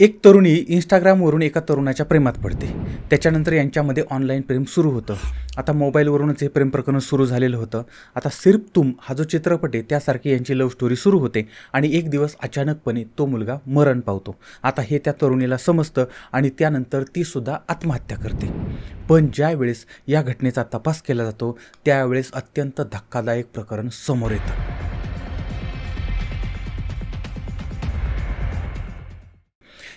एक तरुणी इंस्टाग्रामवरून एका तरुणाच्या प्रेमात पडते. त्याच्यानंतर यांच्यामध्ये ऑनलाईन प्रेम सुरू होतं. आता मोबाईलवरूनच हे प्रेम प्रकरण सुरू झालेलं होतं. आता सिर्फ तुम हा जो चित्रपट आहे त्यासारखी यांची लव्ह स्टोरी सुरू होते आणि एक दिवस अचानकपणे तो मुलगा मरण पावतो. आता हे त्या तरुणीला समजतं आणि त्यानंतर तीसुद्धा आत्महत्या करते. पण ज्यावेळेस या घटनेचा तपास केला जातो त्यावेळेस अत्यंत धक्कादायक प्रकरण समोर येतं.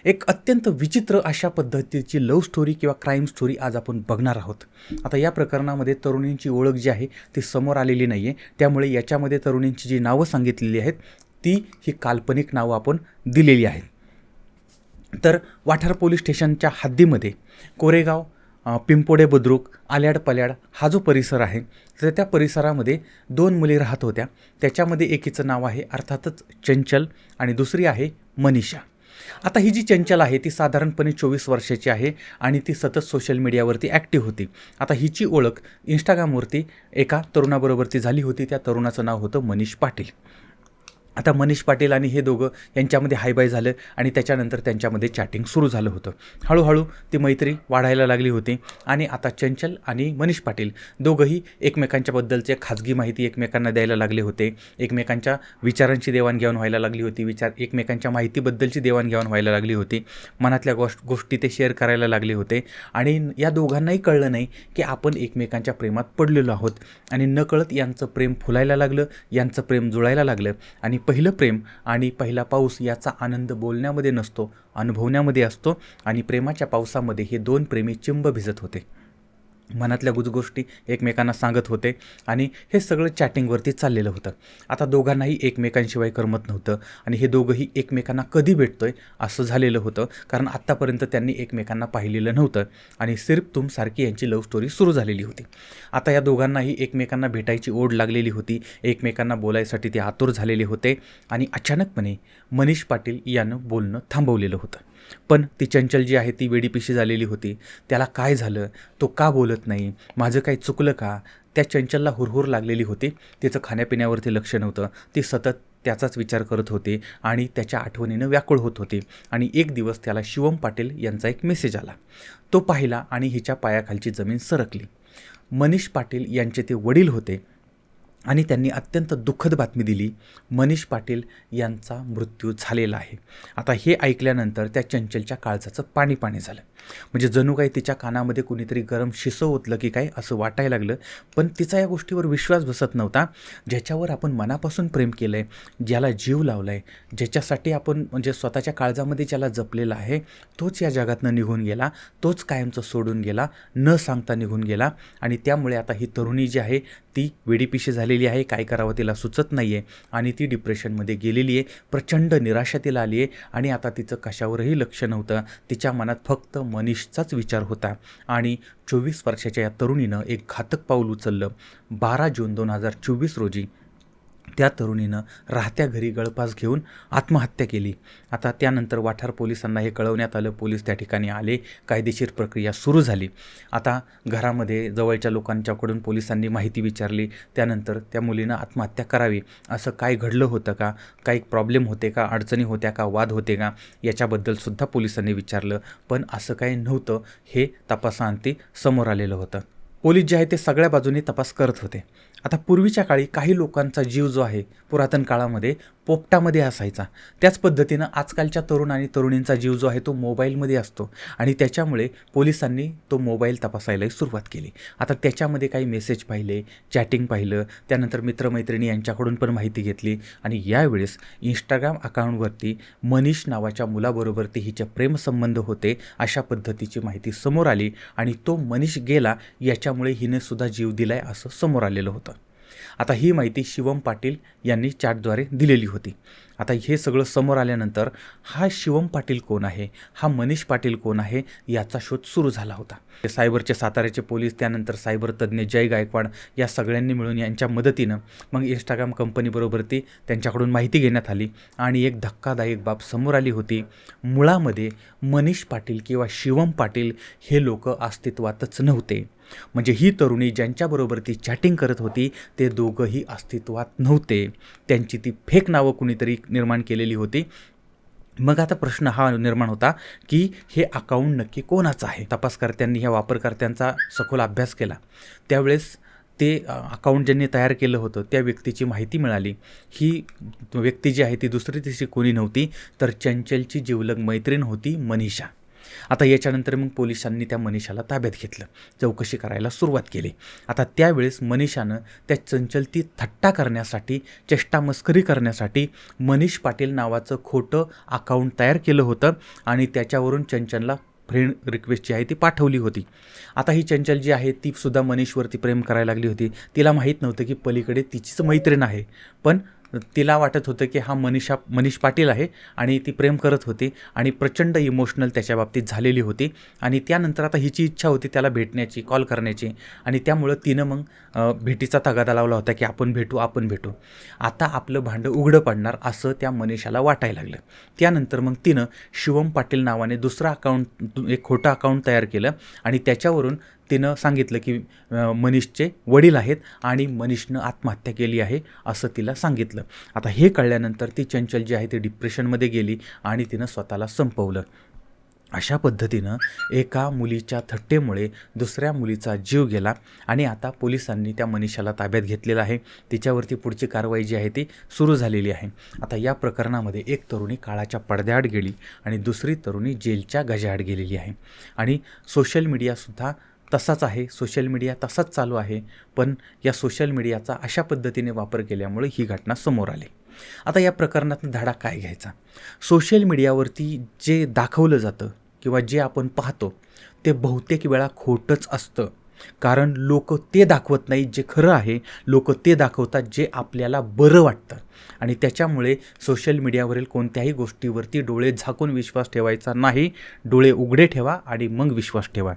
एक अत्यंत विचित्र अशा पद्धतीची लव्ह स्टोरी किंवा क्राईम स्टोरी आज आपण बघणार आहोत. आता या प्रकरणामध्ये तरुणींची ओळख जी आहे ती समोर आलेली नाही आहे त्यामुळे याच्यामध्ये तरुणींची जी नावं सांगितलेली आहेत ती ही काल्पनिक नावं आपण दिलेली आहेत. तर वाठार पोलीस स्टेशनच्या हद्दीमध्ये कोरेगाव पिंपोडे बुद्रुक आल्याड पल्याड हा जो परिसर आहे तर त्या परिसरामध्ये दोन मुली राहत होत्या. त्याच्यामध्ये एकीचं नाव आहे अर्थातच चंचल आणि दुसरी आहे मनीषा. आता ही जी चंचल आहे ती साधारणपणे चोवीस वर्षाची आहे आणि ती सतत सोशल मीडियावरती ॲक्टिव्ह होती. आता हिची ओळख इंस्टाग्रामवरती एका तरुणाबरोबरती झाली होती. त्या तरुणाचं नाव होतं मनीष पाटील. आता मनीष पाटील आणि हे दोघं यांच्यामध्ये हायबाय झालं आणि त्याच्यानंतर त्यांच्यामध्ये चॅटिंग सुरू झालं होतं. हळूहळू ती मैत्री वाढायला लागली होती आणि आता चंचल आणि मनीष पाटील दोघंही एकमेकांच्याबद्दलचे खाजगी माहिती एकमेकांना द्यायला लागले होते. एकमेकांच्या विचारांची देवाणघेवाण व्हायला लागली होती. विचार एकमेकांच्या माहितीबद्दलची देवाणघेवाण व्हायला लागली होती. मनातल्या गोष्ट गोष्टी ते शेअर करायला लागले होते. आणि या दोघांनाही कळलं नाही की आपण एकमेकांच्या प्रेमात पडलेलो आहोत. आणि नकळत यांचं प्रेम फुलायला लागलं यांचं प्रेम जुळायला लागलं आणि पहिलं प्रेम आणि पहिला पाऊस याचा आनंद बोलण्यामध्ये नसतो अनुभवण्यामध्ये असतो आणि प्रेमाच्या पावसामध्ये हे दोन प्रेमी चिंब भिजत होते. मनातल्या गुजगोष्टी एकमेकांना सांगत होते आणि हे सगळं चॅटिंगवरती चाललेलं होतं. आता दोघांनाही एकमेकांशिवाय करमत नव्हतं आणि हे दोघंही एकमेकांना कधी भेटतोय असं झालेलं होतं कारण आत्तापर्यंत त्यांनी एकमेकांना पाहिलेलं नव्हतं आणि सिर्फ तुम सारखी यांची लव्ह स्टोरी सुरू झालेली होती. आता या दोघांनाही एकमेकांना भेटायची ओढ लागलेली होती एकमेकांना बोलायसाठी ते आतुर झालेले होते आणि अचानकपणे मनीष पाटील यानं बोलणं थांबवलेलं होतं. पण ती चंचल जी आहे ती वेडीपिशी झालेली होती. त्याला काय झालं? तो का बोलत नाही? माझं काही चुकलं का? त्या चंचलला हुरहुर लागलेली होती. तिचं खाण्यापिण्यावरती लक्ष नव्हतं. ती सतत त्याचाच विचार करत होते आणि त्याच्या आठवणीनं व्याकुळ होत होती. आणि एक दिवस त्याला शिवम पाटील यांचा एक मेसेज आला. तो पाहिला आणि हिच्या पायाखालची जमीन सरकली. मनीष पाटील यांचे ते वडील होते. आणि त्यांनी अत्यंत दुःखद बातमी दिली. मनीष पाटील यांचा मृत्यू झालेला आहे. आता हे ऐकल्यानंतर त्या चंचलच्या काळजाचं पाणी पाणी झालं. म्हणजे जणू काही तिच्या कानामध्ये कुणीतरी गरम शिसं ओतलं की काय असं वाटायला लागलं पण तिचा या गोष्टीवर विश्वास बसत नव्हता. ज्याच्यावर आपण मनापासून प्रेम केलं आहे ज्याला जीव लावला आहे ज्याच्यासाठी आपण म्हणजे स्वतःच्या काळजामध्ये ज्याला जपलेला आहे तोच या जगातनं निघून गेला तोच कायमचं सोडून गेला न सांगता निघून गेला. आणि त्यामुळे आता ही तरुणी जी आहे ती वेडीपिशी झालेली आहे काय करावं तिला सुचत नाही आहे आणि ती डिप्रेशनमध्ये गेलेली आहे प्रचंड निराशा तिला आली आहे आणि आता तिचं कशावरही लक्ष नव्हतं. तिच्या मनात फक्त मनीषचाच विचार होता आणि चोवीस वर्षाच्या या तरुणीनं एक घातक पाऊल उचललं. बारा जून दोन हजार चोवीस रोजी त्या तरुणीनं राहत्या घरी गळपास घेऊन आत्महत्या केली. आता त्यानंतर वाठार पोलिसांना हे कळवण्यात आलं. पोलीस त्या ठिकाणी आले. कायदेशीर प्रक्रिया सुरू झाली. आता घरामध्ये जवळच्या लोकांच्याकडून पोलिसांनी माहिती विचारली. त्यानंतर त्या मुलीनं आत्महत्या करावी. असं काय घडलं होतं का? काही प्रॉब्लेम होते का? अडचणी होत्या का? वाद होते का? याच्याबद्दलसुद्धा पोलिसांनी विचारलं. पण असं काही नव्हतं हे तपासांती समोर आलेलं होतं. पोलीस जे आहे ते सगळ्या बाजूने तपास करत होते. आता पूर्वीच्या काळी काही लोकांचा जीव जो आहे पुरातन काळामध्ये पोपटामध्ये असायचा. त्याच पद्धतीनं आजकालच्या तरुण आणि तरुणींचा जीव जो आहे तो मोबाईलमध्ये असतो आणि त्याच्यामुळे पोलिसांनी तो मोबाईल तपासायलाही सुरुवात केली. आता त्याच्यामध्ये काही मेसेज पाहिले चॅटिंग पाहिलं त्यानंतर मित्रमैत्रिणी यांच्याकडून पण माहिती घेतली आणि यावेळेस इंस्टाग्राम अकाउंटवरती मनीष नावाच्या मुलाबरोबरती हिचे प्रेमसंबंध होते अशा पद्धतीची माहिती समोर आली आणि तो मनीष गेला याच्यामुळे हिने सुद्धा जीव दिलाय असं समोर आलेलं होतं. आता ही माहिती शिवम पाटील यांनी चॅटद्वारे दिलेली होती. आता हे सगळं समोर आल्यानंतर हा शिवम पाटील कोण आहे? हा मनीष पाटील कोण आहे? याचा शोध सुरू झाला होता. सायबरचे साताऱ्याचे पोलीस त्यानंतर सायबर तज्ज्ञ जय गायकवाड या सगळ्यांनी मिळून यांच्या मदतीनं मग इंस्टाग्राम कंपनीबरोबर ती त्यांच्याकडून माहिती घेण्यात आली आणि एक धक्कादायक बाब समोर आली होती. मुळामध्ये मनीष पाटील किंवा शिवम पाटील हे लोक अस्तित्वातच नव्हते. म्हणजे ही तरुणी ज्यांच्याबरोबर ती चॅटिंग करत होती ते दोघंही अस्तित्वात नव्हते. त्यांची ती फेक नावं कुणीतरी निर्माण केलेली होती. मग आता प्रश्न हा निर्माण होता की हे अकाउंट नक्की कोणाचं आहे? तपासकर्त्यांनी ह्या वापरकर्त्यांचा सखोल अभ्यास केला. त्यावेळेस ते अकाउंट ज्यांनी तयार केलं होतं त्या व्यक्तीची माहिती मिळाली. ही व्यक्ती जी आहे ती दुसरी तिसरी कोणी नव्हती तर चंचलची जिवलग मैत्रीण होती मनीषा. आता याच्यानंतर मग पोलिसांनी त्या मनीषाला ताब्यात घेतलं. चौकशी करायला सुरुवात केली. आता त्यावेळेस मनीषानं त्या चंचलती थट्टा करण्यासाठी चेष्टा मस्करी करण्यासाठी मनीष पाटील नावाचं खोटं अकाउंट तयार केलं होतं आणि त्याच्यावरून चंचलला फ्रेंड रिक्वेस्ट जी आहे ती पाठवली होती. आता ही चंचल जी आहे ती सुद्धा मनीषवरती प्रेम करायला लागली होती. तिला माहीत नव्हतं की पलीकडे तिचीच मैत्रीण आहे. पण तिला वाटत होतं की हा मनीषा मनीष पाटील आहे आणि ती प्रेम करत होती आणि प्रचंड इमोशनल त्याच्या बाबतीत झालेली होती. आणि त्यानंतर आता हिची इच्छा होती त्याला भेटण्याची कॉल करण्याची. आणि त्यामुळं तिनं मग भेटीचा तगादा लावला होता की आपण भेटू आपण भेटू. आता आपलं भांडं उघडं पडणार असं त्या मनीषाला वाटायला लागलं. त्यानंतर मग तिनं शिवम पाटील नावाने दुसरं अकाउंट एक खोटं अकाउंट तयार केलं आणि त्याच्यावरून तिनं सांगितलं की मनीषचे वडील आहेत आणि मनीषनं आत्महत्या केली आहे असं तिला सांगितलं. आता हे कळल्यानंतर ती चंचल जी आहे ती डिप्रेशनमध्ये गेली आणि तिनं स्वतःला संपवलं. अशा पद्धतीनं एका मुलीच्या थट्टेमुळे दुसऱ्या मुलीचा जीव गेला आणि आता पोलिसांनी त्या मनीषाला ताब्यात घेतलेला आहे. तिच्यावरती पुढची कारवाई जी आहे ती सुरू झालेली आहे. आता या प्रकरणामध्ये एक तरुणी काळाच्या पडद्याआड गेली आणि दुसरी तरुणी जेलच्या गजाआड गेलेली आहे. आणि सोशल मीडियासुद्धा तसाच आहे सोशल मीडिया तसाच चालू आहे. पण या सोशल मीडियाचा अशा पद्धतीने वापर केल्यामुळे ही घटना समोर आली. आता या प्रकरणात धडा काय घ्यायचा? सोशल मीडियावरती जे दाखवलं जातं किंवा जे आपण पाहतो ते बहुतेक वेळा खोटंच असतं. कारण लोक ते दाखवत नाहीत जे खरं आहे. लोक ते दाखवतात जे आपल्याला बरं वाटतं. आणि त्याच्यामुळे सोशल मीडियावरील कोणत्याही गोष्टीवरती डोळे झाकून विश्वास ठेवायचा नाही. डोळे उघडे ठेवा आणि मग विश्वास ठेवा.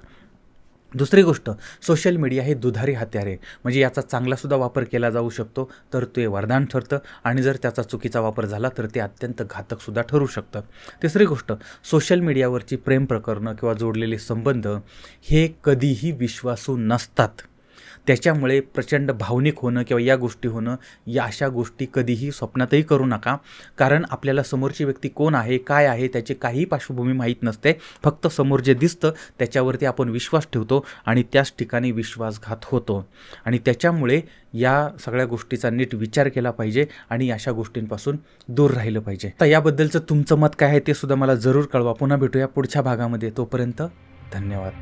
दुसरी गोष्ट सोशल मीडिया हे दुधारी हत्यार आहे. म्हणजे याचा चांगलासुद्धा वापर केला जाऊ शकतो तर ते वरदान ठरतं आणि जर त्याचा चुकीचा वापर झाला तर ते अत्यंत घातकसुद्धा ठरू शकतं. तिसरी गोष्ट सोशल मीडियावरची प्रेम प्रकरणं किंवा जोडलेले संबंध हे कधीही विश्वासू नसतात. त्याच्यामुळे प्रचंड भावनिक होणं किंवा या गोष्टी होणं या अशा गोष्टी कधीही स्वप्नातही करू नका. कारण आपल्याला समोरची व्यक्ती कोण आहे काय आहे त्याची काही पार्श्वभूमी माहीत नसते. फक्त समोर जे दिसतं त्याच्यावरती आपण विश्वास ठेवतो आणि त्याच ठिकाणी विश्वासघात होतो. आणि त्याच्यामुळे या सगळ्या गोष्टीचा नीट विचार केला पाहिजे आणि अशा गोष्टींपासून दूर राहिलं पाहिजे. तर याबद्दलचं तुमचं मत काय आहे ते सुद्धा मला जरूर कळवा. पुन्हा भेटूया पुढच्या भागामध्ये. तोपर्यंत धन्यवाद.